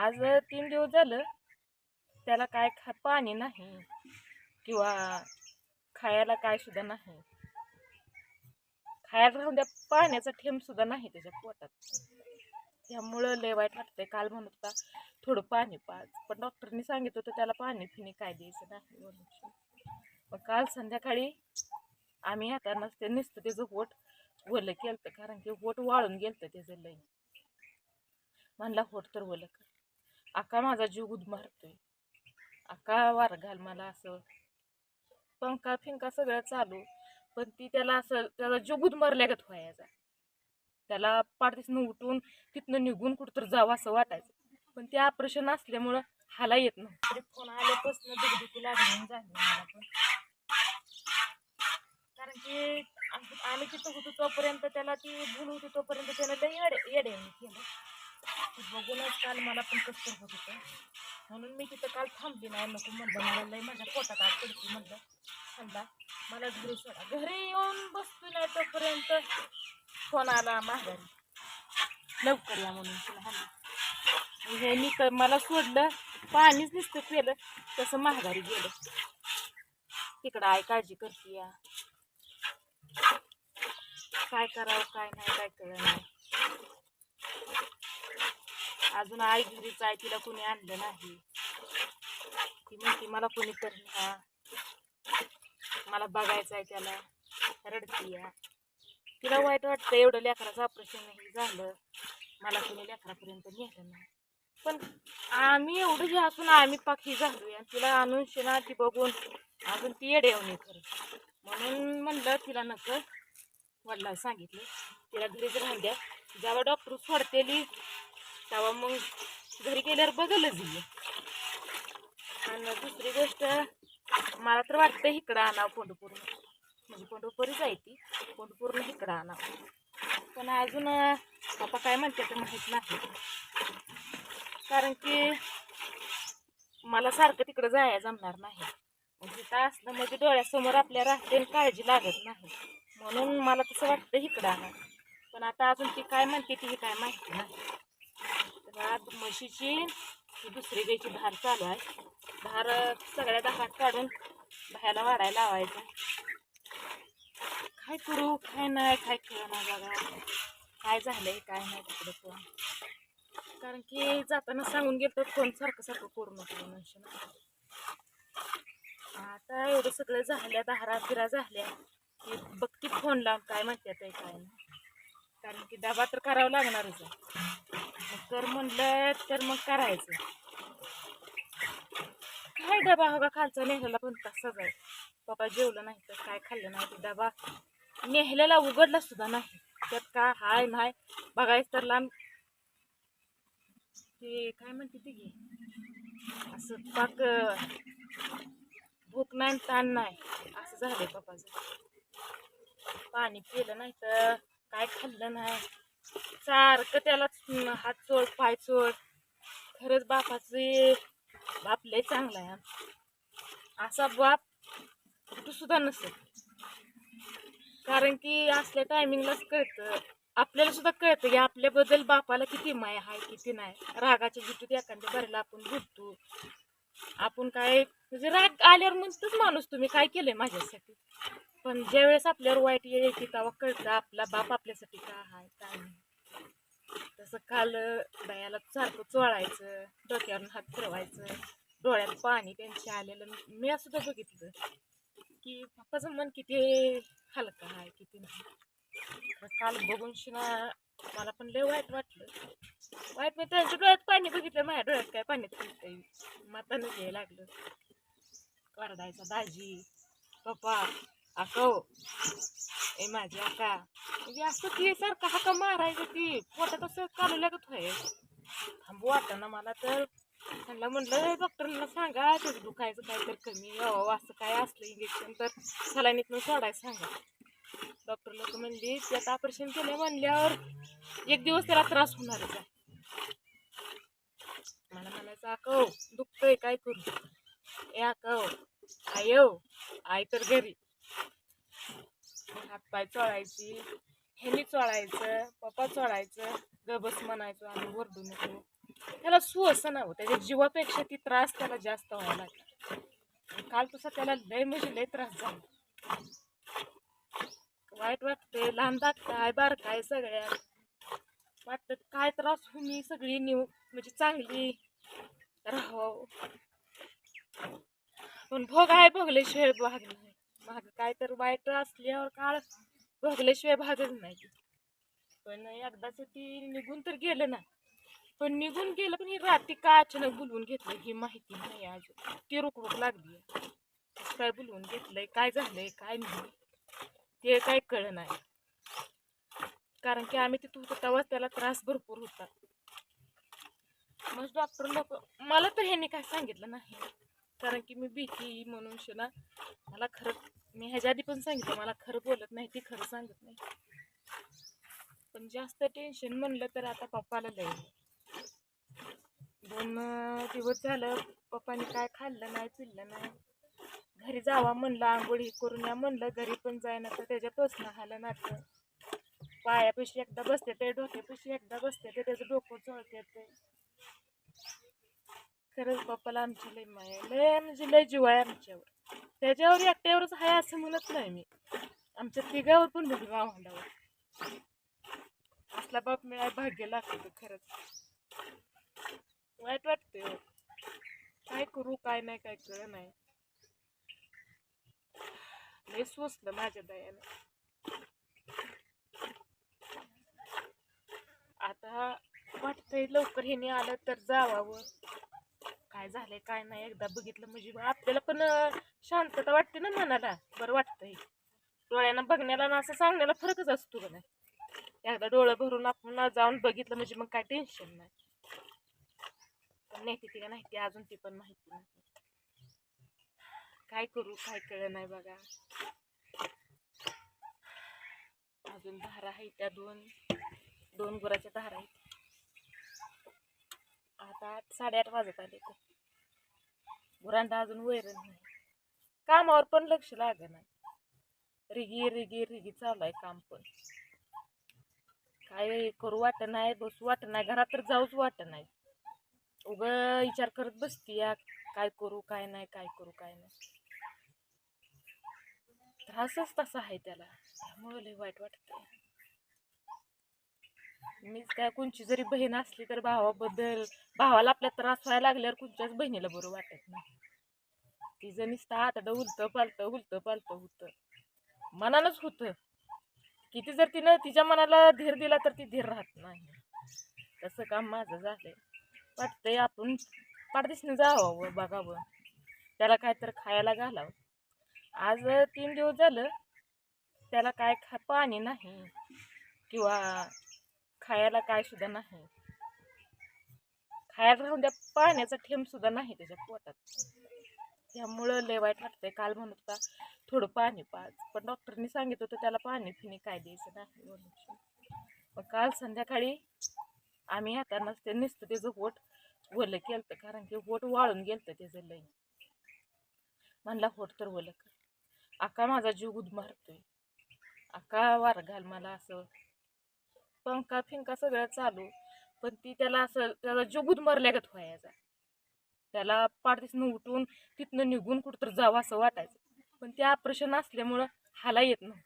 आज तीन दिवस झालं त्याला काय खा पाणी नाही किंवा खायला काय सुद्धा नाही. खायला राहून द्या पाण्याचा थेंब सुद्धा नाही त्याच्या पोटात. त्यामुळं लय वाईट वाटतंय. काल म्हणत होता थोडं पाणी पाच पण डॉक्टरनी सांगितलं होतं त्याला पाणी फिनी काय द्यायचं नाही म्हणून मग काल संध्याकाळी आम्ही आता नसते नुसतं त्याचं पोट ओलं केलं कारण की पोट वाळून गेलं त्याचं लय. म्हणला होट तर ओलं कर. आका माझा जीव गुदमारतोय. आका वार घाल मला असं. पंखा फिंका सगळं चालू. पण ती त्याला असं त्याला जीव गुदमारल्यागत व्हायचा. त्याला पाठीसनं उठून तिथनं निघून कुठं जावं असं वाटायचं. पण ते ऑपरेशन असल्यामुळं हाला येत नव्हतं. तरी फोन आल्यापासून दुखदुखी लागली झाली मला पण. कारण की आम्ही तिथं होतो तोपर्यंत त्याला ती भूल होती तोपर्यंत त्याला लई येडे येडे केलं. ते बघूनच काल मला पण कसं होत होतं. म्हणून मी तिथं काल थांबली नाही नको म्हणलं. मला लय माझ्या पोटात आत पडती म्हणलं. म्हणला मला घरी सोडा. घरी येऊन बसतो नाही तोपर्यंत फोन आला माघारी. लवकर या म्हणून तुला हल्ली हे मी तर मला सोडलं पाणीच नुसतं केलं तसं माघारी गेलं. तिकडं आय काळजी करते या. काय करावं काय नाही काय कळ नाही अजून आई घरीच आहे तिला कोणी आणलं नाही. ती म्हणते मला कोणी तर मला बघायचं आहे त्याला रडती या. तिला वाईट वाटतं एवढं लेकराचं ऑपरेशन झालं. मला कोणी लेकरापर्यंत नेलं नाही. पण आम्ही एवढं जे असून आम्ही पाखी झालोय आणि तिला आणून शिना ती बघून अजून ती येडे येऊन खरं म्हणून म्हणलं तिला नको. वडिला सांगितलं तिला घरीच राहून द्या. जेव्हा डॉक्टर सोडतेली तेव्हा मग घरी गेल्यावर बघलच दिली आणि दुसरी गोष्ट मला तर वाटतं इकडं आणावं पंढरपूर म्हणजे पंढरपूरच आहे ती. पंढरपूरनं इकडं आणावं. पण अजून पप्पा काय म्हणते ते माहीत नाही. कारण की मला सारखं तिकडं जाया जमणार नाही. म्हणजे तिथं असलं म्हणजे डोळ्यासमोर आपल्या राहते काळजी लागत नाही. म्हणून मला तसं वाटतं इकडं आणावं. पण आता अजून ती काय म्हणते ती काय माहिती नाही. म्हशीची ही दुसरी गायची धार चालू आहे. धार सगळ्या धारात काढून बाहेरला वाढायला लावायचं. काय करू काय नाही काय खेळणार बघा. काय झालंय काय नाही तिकडं पण. कारण की जाताना सांगून गेलो फोन सारखं सारखं करू नको म्हणून आता एवढं सगळं झाल्या दहारा फिरा झाल्या की बघती फोन लावून काय म्हणतात आहे काय नाही. कारण की डबा तर करावा लागणारच मग कर म्हणलं तर मग करायचं. काय डबा हवा खालचा नेहलेला पण तसाच आहे. पप्पा जेवलं नाही तर काय खाल्लं नाही ते डबा. नेहलेला उघडला सुद्धा नाही. त्यात काय हाय नाही? बघायचं तर लांब. ते काय म्हणते ते घे. असं पाक भूक नाही ताण नाही. असं झालंय पप्पाचं पाणी पिलं नाही तर काय खाल्लं नाही. सारखं त्याला हात चोळ पाय चोळ खरंच बापाचे बाप लय चांगला आहे. असा बाप कुठं सुद्धा नसेल. कारण की असल्या टायमिंगलाच कळतं. आपल्याला सुद्धा कळतं की आपल्याबद्दल बापाला किती माय आहे किती नाही. रागाच्या जुटीत एखाद्या बऱ्याला आपण भुटतो आपण काय म्हणजे राग आल्यावर म्हणतोच माणूस तुम्ही. काय केलंय माझ्यासाठी? पण ज्यावेळेस आपल्यावर वाईट येईल की तेव्हा कळतं आपला बाप आपल्यासाठी काय आहे काय नाही. तसं काल बायाला सारखं चोळायचं डोक्यावरून हात फिरवायचं डोळ्यात पाणी त्यांचे आलेलं मी असं सुद्धा बघितलं की पप्पाचं मन किती हलकं आहे किती नाही. काल बघून शिना मला पण लय वाईट वाटलं. वाईट मी त्यांच्या डोळ्यात पाणी बघितलं माझ्या डोळ्यात काय पाणी फिरतंय मातानं घ्यायला लागलं करडायचा दाजी पप्पा अको ए माझी आका म्हणजे असं ती सारखं हाका मारायचं ती पोटात असं कालू लागत होय. थांबू वाटतं ना मला तर. त्यांना म्हणलं डॉक्टरला सांगा त्याचं दुखायचं काय तर कमी यावं असं काय असलं इंजेक्शन तर सलाईनीतनं सोडायचं सांगा. डॉक्टर लोक म्हणली त्यात ऑपरेशन केलं म्हणल्यावर एक दिवस त्याला त्रास होणारच आहे. मला म्हणायचं आकव दुखतंय काय करू? ए आकव आयो आई तर घरी. हातपाय चोळायची ह्यानी चोळायचं पप्पा चोळायचं गबस म्हणायचो आम्ही ओरडू नको. त्याला ना हो त्याच्या जीवापेक्षा ती त्रास त्याला जास्त व्हायला लागला काल तसा त्याला लय म्हणजे लय त्रास झाला. वाईट वाटते लहान काय बार काय सगळ्या. वाटतं काय त्रास होऊन सगळी निव म्हणजे चांगली राहावं. पण भोग आहे भोगले भाग नाही भाग. काय तर वाईट असल्यावर काळ भोगल्याशिवाय भागच नाही. पण एकदाच ती निघून तर गेलं ना. पण निघून गेलं पण ही रात्री का अचानक बोलवून घेतलं ही माहिती नाही अजून. ती रुकरुक लागली काय बोलवून घेतलंय काय झालंय काय नाही. ते काय कळ नाही. कारण की आम्ही तिथं होतो तेव्हाच त्याला त्रास भरपूर होता. मग डॉक्टर लोक मला तर ह्यांनी काय सांगितलं नाही. कारण की मी भीती म्हणून ना मला खरंच मी ह्याच्या आधी पण सांगितलं मला खरं बोलत नाही ती खरं सांगत नाही. पण जास्त टेन्शन म्हणलं तर आता पप्पाला लय. दोन दिवस झालं पप्पाने काय खाल्लं नाही पिल्लं नाही. घरी जावा म्हणलं आंघोळी करून या म्हणलं घरी पण जायना तर त्याच्यापासून हालं नातं पायापाशी एकदा बसते ते डोक्यापाशी एकदा बसते ते त्याचं डोकं चळते ते. खरंच पप्पाला आमची लय माया लय म्हणजे लय जीव आहे आमच्यावर. त्याच्यावर एकट्यावरच आहे असं म्हणत नाही मी. आमच्या तिघावर पण म्हणजे भावंडावर असला बाप मिळाय भाग्य लागतो खरंच. वाईट वाटते हो. काय करू काय नाही काय कळ नाही. लय सोचलं माझ्या दयानं. आता वाटतंय लवकर हे आलं तर जावावं. काय झालंय काय नाही एकदा बघितलं म्हणजे मग आपल्याला पण शांतता वाटते ना मनाला. बरं वाटतंय. डोळ्यांना बघण्याला ना असं सांगण्याला फरकच असतो का नाही? एकदा डोळं भरून आपण जाऊन बघितलं म्हणजे मग काय टेन्शन नाही. पण नाही ती का नाही ती अजून ती पण माहिती नाही. काय करू काय कळ नाही बघा. अजून धारा आहे त्या दोन. दोन गुराच्या धारा आहेत. आता आठ साडेआठ वाजत आले तर गुरांना अजून वैरण नाही. कामावर पण लक्ष लाग नाही रिगी रिगी रिगी चालू आहे काम पण. काय करू वाटत नाही बसू वाटत नाही घरात तर जाऊच वाटत नाही. उग विचार करत बसती या काय करू काय नाही काय करू काय नाही. त्रासच तसा आहे त्याला. त्यामुळे वाईट वाटतंय. मीच काय कोणची जरी बहीण असली तर भावाबद्दल भावाला आपल्या त्रास व्हायला लागल्यावर कोणत्याच बहिणीला बरं वाटत नाही. तिचं नुसतं आतडं उलतं पालतं उलतं पालतं होतं. मनानच होतं. किती जर तिनं तिच्या मनाला धीर दिला तर ती धीर राहत नाही. तसं काम माझं झालंय. वाटतंय आपण पारदेशने जावं बघावं. त्याला काय तर खायला घालावं. आज तीन दिवस झालं त्याला काय खा पाणी नाही. किंवा खायला काय सुद्धा नाही. खायला राहून द्या पाण्याचा थेंब सुद्धा नाही त्याच्या पोटात. त्यामुळं लय वाईट वाटतंय. काल म्हणत होता थोडं पाणी पाच पण डॉक्टरनी सांगितलं होतं त्याला पाणी फिनी काय द्यायचं नाही म्हणून. मग काल संध्याकाळी आम्ही हातानंच ते नुसतं त्याचं होट ओलं केलं कारण की होट वाळून गेलं त्याचं लई. म्हणला होट तर ओलं का आका माझा जीव गुद मारतोय आका वार घाल मला असं. पंखा फिंका सगळं चालू. पण ती त्याला असं त्याला जीव मरल्यागत व्हायचा. त्याला पाठीसनं उठून तिथनं निघून कुठं तर जावं असं वाटायचं. पण ते ऑपरेशन असल्यामुळं हाला येत नव्हतं.